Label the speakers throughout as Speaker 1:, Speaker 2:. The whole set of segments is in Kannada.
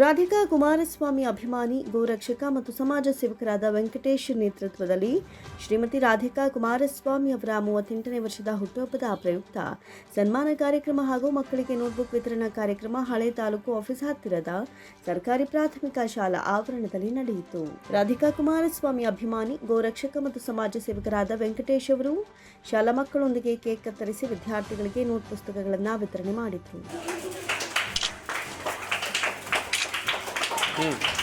Speaker 1: ರಾಧಿಕಾ ಕುಮಾರಸ್ವಾಮಿ ಅಭಿಮಾನಿ, ಗೋರಕ್ಷಕ ಮತ್ತು ಸಮಾಜ ಸೇವಕರಾದ ವೆಂಕಟೇಶ್ ನೇತೃತ್ವದಲ್ಲಿ ಶ್ರೀಮತಿ ರಾಧಿಕಾ ಕುಮಾರಸ್ವಾಮಿ ಅವರ ಮೂವತ್ತೆಂಟನೇ ವರ್ಷದ ಹುಟ್ಟುಹಬ್ಬದ ಪ್ರಯುಕ್ತ ಸನ್ಮಾನ ಕಾರ್ಯಕ್ರಮ ಹಾಗೂ ಮಕ್ಕಳಿಗೆ ನೋಟ್ಬುಕ್ ವಿತರಣಾ ಕಾರ್ಯಕ್ರಮ ಹಳೆ ತಾಲೂಕು ಆಫೀಸ್ ಹತ್ತಿರದ ಸರ್ಕಾರಿ ಪ್ರಾಥಮಿಕ ಶಾಲಾ ಆವರಣದಲ್ಲಿ ನಡೆಯಿತು. ರಾಧಿಕಾ ಕುಮಾರಸ್ವಾಮಿ ಅಭಿಮಾನಿ, ಗೋರಕ್ಷಕ ಮತ್ತು ಸಮಾಜ ಸೇವಕರಾದ ವೆಂಕಟೇಶ್ ಅವರು ಶಾಲಾ ಮಕ್ಕಳೊಂದಿಗೆ ಕೇಕ್ ಕತ್ತರಿಸಿ ವಿದ್ಯಾರ್ಥಿಗಳಿಗೆ ನೋಟ್ ಪುಸ್ತಕಗಳನ್ನು ವಿತರಣೆ ಮಾಡಿದರು.
Speaker 2: Yes.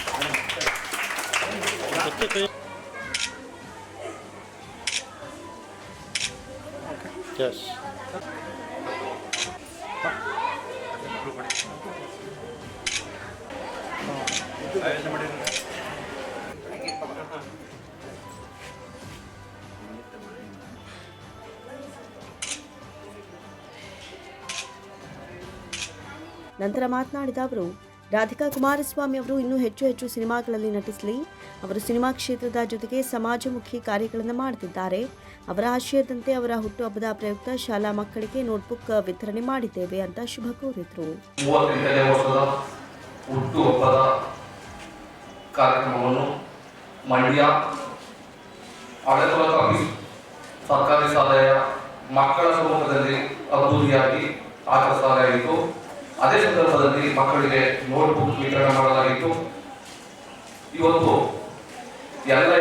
Speaker 1: ನಂತರ ಮಾತನಾಡಿದ ಅವರು ರಾಧಿಕಾ ಕುಮಾರಸ್ವಾಮಿ ಅವರು ಇನ್ನೂ ಹೆಚ್ಚು ಹೆಚ್ಚು ಸಿನಿಮಾಗಳಲ್ಲಿ ನಟಿಸಲಿ. ಅವರು ಸಿನಿಮಾ ಕ್ಷೇತ್ರದ ಜೊತೆಗೆ ಸಮಾಜಮುಖಿ ಕಾರ್ಯಗಳನ್ನು ಮಾಡುತ್ತಿದ್ದಾರೆ ಅವರ ಆಶಯದಂತೆ ಅವರ ಹುಟ್ಟುಹಬ್ಬದ ಪ್ರಯುಕ್ತ ಶಾಲಾ ಮಕ್ಕಳಿಗೆ ನೋಟ್ಬುಕ್ ವಿತರಣೆ ಮಾಡಿದ್ದೇವೆ ಅಂತ ಶುಭ ಕೋರಿದರು.
Speaker 3: ಸರ್ಕಾರಿ ಶಾಲೆಯ ಮಕ್ಕಳ ಸಮ್ಮುಖದಲ್ಲಿ ಅದ್ಭುತಿಯಾಗಿ ಆಚರಿಸಲಾಗಿತ್ತು ಅದೇ ಸಂದರ್ಭದಲ್ಲಿ ಮಕ್ಕಳಿಗೆ ನೋಟ್ಬುಕ್ ವಿತರಣೆ ಮಾಡಲಾಗಿತ್ತು. ಇವತ್ತು ಎಲ್ಲ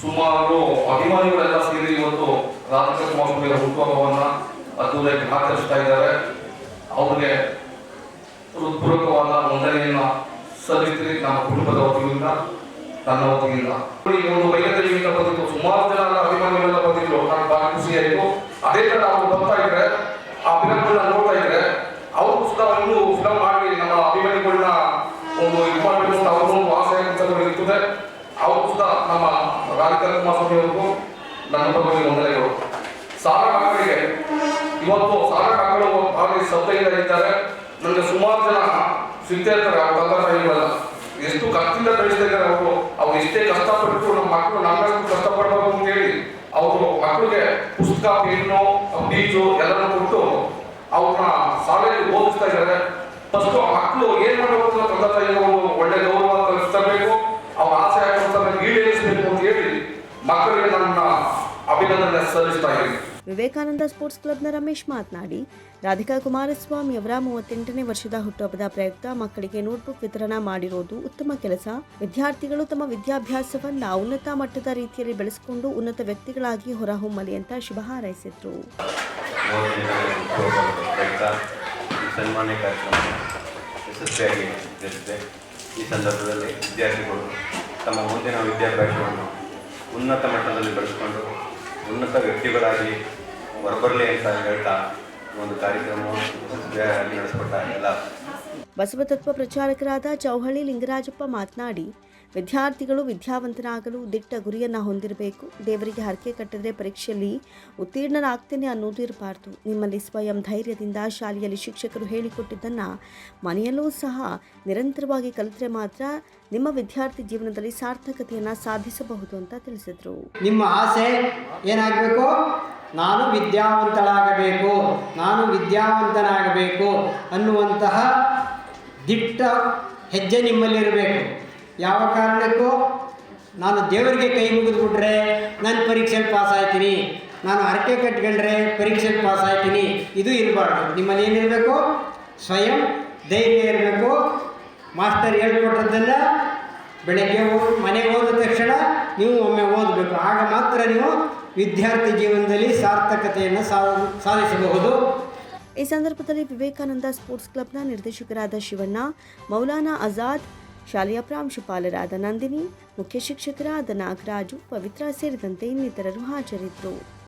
Speaker 3: ಸುಮಾರು ಅಭಿಮಾನಿಗಳೆಲ್ಲ ಸೇರಿ ಇವತ್ತು ಹುಟ್ಟುಹಬ್ಬವನ್ನ ಹುಟ್ಟುಹಬ್ಬವನ್ನು ಅದ್ದೂರಿಯಾಗಿ ಆಚರಿಸ್ತಾ ಇದ್ದಾರೆ. ಅವ್ರಿಗೆ ಹೃತ್ಪೂರ್ವಕವಾದ ವಂದನೆಯನ್ನ ಸಲ್ಲಿಸಿ ನಮ್ಮ ಕುಟುಂಬದ ವತಿಯಿಂದ, ನನ್ನ ವತಿಯಿಂದ. ಈ ಒಂದು ವೈದ್ಯರಿಂದ ಬಂದಿತ್ತು ಸುಮಾರು ಜನ ಅಭಿಮಾನಿಗಳೆಲ್ಲ ಬಂದಿದ್ರು. ನಾನು ಬಹಳ ಖುಷಿಯಾಯಿತು. ಅದೇ ತರ ಅವ್ರು ಬರ್ತಾ ಇದ್ರೆ ಆ ಫಿಲಮ್ಗಳನ್ನ ನೋಡ್ತಾ ಇದ್ರೆ ಅವರು ಸುತ್ತ ಒಂದು ಫಿಲಮ್ ಮಾಡಿ ನಮ್ಮ ಅಭಿಮಾನಿಗಳನ್ನ ಒಂದು ಇದು ಮಾಡಬೇಕು ಅಂತ ಅವ್ರ ಒಂದು ಆಸೆ ಇರ್ತದೆ ಸುತ್ತ ನಮ್ಮ ರಾಜಕೀಯ ಕುಮಾರಸ್ವಾಮಿ ಅವ್ರಿಗೂ ನನ್ನ ಪರವಾಗಿ ವಂದನೆಗಳು ಸಾವಿರ ಮಕ್ಕಳಿಗೆ ಇವತ್ತು ಸಾಲ ಮಕ್ಕಳು ಭಾರಿ ಇದ್ದಾರೆ. ನನಗೆ ಸುಮಾರು ಜನ ಸಿಗ್ತಾ ಇರ್ತಾರೆ ಅವ್ರ ತಂದೆ ಎಷ್ಟು ಕಷ್ಟದಿಂದ ಬೆಳೆಸ್ತಾ ಇದ್ದಾರೆ ಅವರು. ಅವ್ರು ಎಷ್ಟೇ ಕಷ್ಟಪಟ್ಟು ನಮ್ಮ ಮಕ್ಕಳು ನಮ್ಮಷ್ಟು ಕಷ್ಟಪಡಬೇಕು ಅಂತ ಹೇಳಿ ಅವರು ಮಕ್ಕಳಿಗೆ ಪುಸ್ತಕ, ಪೆನ್ನು, ಬೀಜು ಎಲ್ಲನೂ ಕೊಟ್ಟು ಅವ್ರನ್ನ ಶಾಲೆಯಲ್ಲಿ ಓದಿಸ್ತಾ ಇದ್ದಾರೆ. ಫಸ್ಟ್ ಮಕ್ಕಳು ಏನು ಮಾಡಬೇಕು ತಂದೆ ತಾಯಿಗೆ ಒಂದು ಒಳ್ಳೆ ಗೌರವ ಕಲಿಸ್ತಬೇಕು ಅವ್ರ ಆಸೆ ಆಗ್ತಂತ ಈಡೇರಿಸಬೇಕು ಅಂತ ಹೇಳಿ ಮಕ್ಕಳಿಗೆ ನನ್ನ ಅಭಿನಂದನೆ ಸಲ್ಲಿಸ್ತಾ ಇದ್ದೀನಿ
Speaker 1: ವಿವೇಕಾನಂದ ಸ್ಪೋರ್ಟ್ಸ್ ಕ್ಲಬ್ನ ರಮೇಶ್ ಮಾತನಾಡಿ ರಾಧಿಕಾ ಕುಮಾರಸ್ವಾಮಿ ಅವರ ಮೂವತ್ತೆಂಟನೇ ವರ್ಷದ ಹುಟ್ಟುಹಬ್ಬದ ಪ್ರಯುಕ್ತ ಮಕ್ಕಳಿಗೆ ನೋಟ್ಬುಕ್ ವಿತರಣಾ ಮಾಡಿರೋದು ಉತ್ತಮ ಕೆಲಸ. ವಿದ್ಯಾರ್ಥಿಗಳು ತಮ್ಮ ವಿದ್ಯಾಭ್ಯಾಸವನ್ನ ಉನ್ನತ ಮಟ್ಟದ ರೀತಿಯಲ್ಲಿ ಬೆಳೆಸಿಕೊಂಡು ಉನ್ನತ ವ್ಯಕ್ತಿಗಳಾಗಿ ಹೊರಹೊಮ್ಮಲಿ ಅಂತ ಶುಭ ಹಾರೈಸಿದ್ರು.
Speaker 4: ಈ ಸಂದರ್ಭದಲ್ಲಿ ವಿದ್ಯಾರ್ಥಿಗಳು ತಮ್ಮ ಮುಂದಿನ ವಿದ್ಯಾಭ್ಯಾಸವನ್ನು ಉನ್ನತ ಮಟ್ಟದಲ್ಲಿ ಬೆಳೆಸ್ಕೊಂಡು ಉನ್ನತ ವ್ಯಕ್ತಿಗಳಾಗಿ ಹೊರಬರಲಿ ಅಂತ ಹೇಳ್ತಾ ಒಂದು ಕಾರ್ಯಕ್ರಮವನ್ನು ನಡೆಸ್ಕೊಟ್ಟ ಎಲ್ಲ
Speaker 1: ಬಸವತತ್ವ ಪ್ರಚಾರಕರಾದ ಚೌಹಳ್ಳಿ ಲಿಂಗರಾಜಪ್ಪ ಮಾತನಾಡಿ, ವಿದ್ಯಾರ್ಥಿಗಳು ವಿದ್ಯಾವಂತನಾಗಲು ದಿಟ್ಟ ಗುರಿಯನ್ನು ಹೊಂದಿರಬೇಕು. ದೇವರಿಗೆ ಹರಕೆ ಕಟ್ಟಿದ್ರೆ ಪರೀಕ್ಷೆಯಲ್ಲಿ ಉತ್ತೀರ್ಣರಾಗ್ತೇನೆ ಅನ್ನೋದು ಇರಬಾರ್ದು. ನಿಮ್ಮಲ್ಲಿ ಸ್ವಯಂ ಧೈರ್ಯದಿಂದ ಶಾಲೆಯಲ್ಲಿ ಶಿಕ್ಷಕರು ಹೇಳಿಕೊಟ್ಟಿದ್ದನ್ನು ಮನೆಯಲ್ಲೂ ಸಹ ನಿರಂತರವಾಗಿ ಕಲಿತರೆ ಮಾತ್ರ ನಿಮ್ಮ ವಿದ್ಯಾರ್ಥಿ ಜೀವನದಲ್ಲಿ ಸಾರ್ಥಕತೆಯನ್ನು ಸಾಧಿಸಬಹುದು ಅಂತ ತಿಳಿಸಿದರು.
Speaker 5: ನಿಮ್ಮ ಆಸೆ ಏನಾಗಬೇಕು? ನಾನು ವಿದ್ಯಾವಂತಳಾಗಬೇಕು, ನಾನು ವಿದ್ಯಾವಂತನಾಗಬೇಕು ಅನ್ನುವಂತಹ ದಿಟ್ಟ ಹೆಜ್ಜೆ ನಿಮ್ಮಲ್ಲಿರಬೇಕು ಯಾವ ಕಾರಣಕ್ಕೂ ನಾನು ದೇವರಿಗೆ ಕೈ ಮುಗಿದ್ಬಿಟ್ರೆ ನಾನು ಪರೀಕ್ಷೆಯಲ್ಲಿ ಪಾಸ್ ಆಯ್ತೀನಿ. ನಾನು ಹರಕೆ ಕಟ್ಕೊಂಡ್ರೆ ಪರೀಕ್ಷೆಯಲ್ಲಿ ಪಾಸ್ ಆಯ್ತೀನಿ. ಇದು ಇರಬಾರ್ದು. ನಿಮ್ಮಲ್ಲಿ ಏನಿರಬೇಕು ಸ್ವಯಂ ಧೈರ್ಯ ಇರಬೇಕು. ಮಾಸ್ಟರ್ ಹೇಳ್ಕೊಟ್ಟದ್ದನ್ನು ಬೆಳಗ್ಗೆ ಮನೆಗೆ ಹೋದ ತಕ್ಷಣ ನೀವು ಒಮ್ಮೆ ಓದಬೇಕು. ಆಗ ಮಾತ್ರ ನೀವು ವಿದ್ಯಾರ್ಥಿ ಜೀವನದಲ್ಲಿ ಸಾರ್ಥಕತೆಯನ್ನು ಸಾಧಿಸಬಹುದು.
Speaker 1: ಈ ಸಂದರ್ಭದಲ್ಲಿ ವಿವೇಕಾನಂದ ಸ್ಪೋರ್ಟ್ಸ್ ಕ್ಲಬ್ನ ನಿರ್ದೇಶಕರಾದ ಶಿವಣ್ಣ, ಮೌಲಾನಾ ಆಜಾದ್, ಶಾಲೆಯ ಪ್ರಾಂಶುಪಾಲರಾದ ನಂದಿನಿ, ಮುಖ್ಯ ಶಿಕ್ಷಕರಾದ ನಾಗರಾಜು, ಪವಿತ್ರ ಸೇರಿದಂತೆ ಇನ್ನಿತರರು ಹಾಜರಿದ್ದರು.